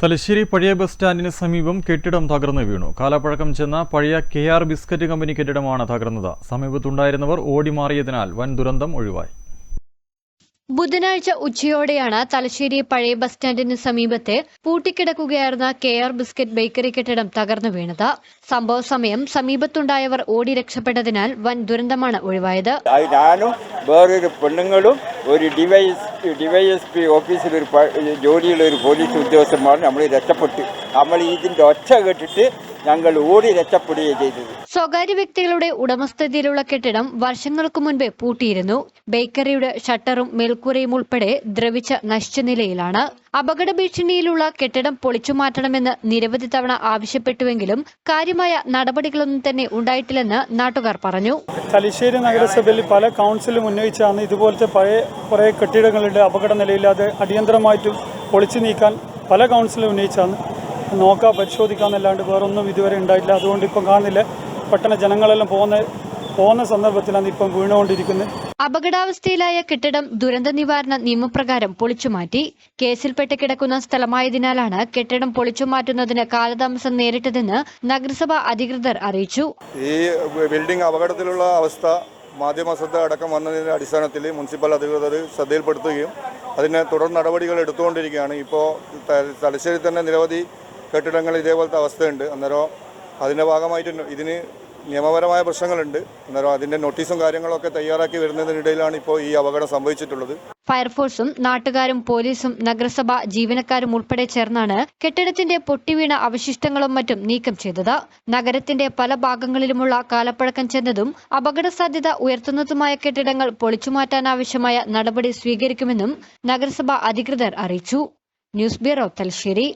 തലശ്ശേരി പഴയ ബസ് സ്റ്റാൻഡിന് സമീപം കെട്ടിടം തകർന്നു വീണു. കാലപ്പഴക്കം ചെന്ന പഴയ കെ ആർ ബിസ്ക്കറ്റ് കമ്പനി കെട്ടിടമാണ് തകർന്നത്. സമീപത്തുണ്ടായിരുന്നവർ ഓടിമാറിയതിനാൽ വൻ ദുരന്തം ഒഴിവായി. ബുധനാഴ്ച ഉച്ചയോടെയാണ് തലശ്ശേരി പഴയ ബസ് സ്റ്റാൻഡിന് സമീപത്തെ പൂട്ടിക്കിടക്കുകയായിരുന്ന കെ ആർ ബിസ്ക്കറ്റ് ബേക്കറി കെട്ടിടം തകർന്നു വീണത്. സംഭവ സമയം സമീപത്തുണ്ടായവർ ഓടി രക്ഷപ്പെട്ടതിനാൽ വൻ ദുരന്തമാണ് ഒഴിവായത്. ഞാനും വേറൊരു പെണ്ണുങ്ങളും ഒരു ഡിവൈസ് ഡിവൈഎസ് പി ഓഫീസിൽ ഒരു പ- ജോലിയുള്ള ഒരു പോലീസ് ഉദ്യോഗസ്ഥന്മാർ നമ്മൾ രക്ഷപ്പെട്ടു നമ്മൾ ഇതിൻ്റെ ഒച്ച കേട്ടിട്ട് ഞങ്ങൾ ഓടി രക്ഷപ്പെടുകയും ചെയ്തത് സ്വകാര്യ വ്യക്തികളുടെ ഉടമസ്ഥതയിലുള്ള കെട്ടിടം വർഷങ്ങൾക്ക് മുൻപേ പൂട്ടിയിരുന്നു. ബേക്കറിയുടെ ഷട്ടറും മേൽക്കൂരയും ഉൾപ്പെടെ ദ്രവിച്ച നശിച്ച നിലയിലാണ്. അപകട ഭീഷണിയിലുള്ള കെട്ടിടം പൊളിച്ചു മാറ്റണമെന്ന് നിരവധി തവണ ആവശ്യപ്പെട്ടുവെങ്കിലും കാര്യമായ നടപടികളൊന്നും തന്നെ ഉണ്ടായിട്ടില്ലെന്ന് നാട്ടുകാർ പറഞ്ഞു. തലശ്ശേരി നഗരസഭയിൽ പല കൗൺസിലും ഉന്നയിച്ചാണ് ഇതുപോലത്തെ പഴയ കുറേ കെട്ടിടങ്ങളുടെ അപകട നിലയില്ലാതെ അടിയന്തരമായിട്ട് പൊളിച്ചു നീക്കാൻ പല കൗൺസിലും ഉന്നയിച്ചാണ് നോക്കാം പരിശോധിക്കാമെന്നല്ലാണ്ട് വേറൊന്നും ഇതുവരെ ഉണ്ടായിട്ടില്ല. അതുകൊണ്ട് ഇപ്പം കാണുന്നില്ല. പെട്ടെന്ന് ജനങ്ങളെല്ലാം പോകുന്ന പോകുന്ന സന്ദർഭത്തിലാണ് ഇപ്പം വീണുകൊണ്ടിരിക്കുന്നത്. അപകടാവസ്ഥയിലായ കെട്ടിടം ദുരന്ത നിവാരണ നിയമപ്രകാരം പൊളിച്ചുമാറ്റി കേസിൽപ്പെട്ട് കിടക്കുന്ന സ്ഥലമായതിനാലാണ് കെട്ടിടം പൊളിച്ചുമാറ്റുന്നതിന് കാലതാമസം നേരിട്ടതെന്ന് നഗരസഭ അധികൃതർ അറിയിച്ചു. ഈ ബിൽഡിംഗ് അപകടത്തിലുള്ള അവസ്ഥ മാധ്യമ ശ്രദ്ധ അടക്കം വന്നതിന്റെ അടിസ്ഥാനത്തിൽ മുനിസിപ്പൽ അധികൃതർ ശ്രദ്ധയിൽപ്പെടുത്തുകയും അതിനെ തുടർ നടപടികൾ എടുത്തുകൊണ്ടിരിക്കുകയാണ്. ഇപ്പോൾ തലശ്ശേരി തന്നെ നിരവധി കെട്ടിടങ്ങൾ ഇതേപോലത്തെ അവസ്ഥയുണ്ട്. അന്നേരം അതിന്റെ ഭാഗമായിട്ട് ഇതിന് നിയമപരമായ പ്രശ്നങ്ങളുണ്ട്. അന്നേരം അതിന്റെ നോട്ടീസും കാര്യങ്ങളൊക്കെ തയ്യാറാക്കി വരുന്നതിനിടയിലാണ് ഇപ്പോൾ ഈ അപകടം സംഭവിച്ചിട്ടുള്ളത്. ഫയർഫോഴ്സും നാട്ടുകാരും പോലീസും നഗരസഭ ജീവനക്കാരും ഉൾപ്പെടെ ചേർന്നാണ് കെട്ടിടത്തിന്റെ പൊട്ടിവീണ അവശിഷ്ടങ്ങളും മറ്റും നീക്കം ചെയ്തത്. നഗരത്തിന്റെ പല ഭാഗങ്ങളിലുമുള്ള കാലപ്പഴക്കം ചെന്നതും അപകട സാധ്യത ഉയർത്തുന്നതുമായ കെട്ടിടങ്ങൾ പൊളിച്ചുമാറ്റാനാവശ്യമായ നടപടി സ്വീകരിക്കുമെന്നും നഗരസഭ അധികൃതർ അറിയിച്ചു. News bureau Thalassery.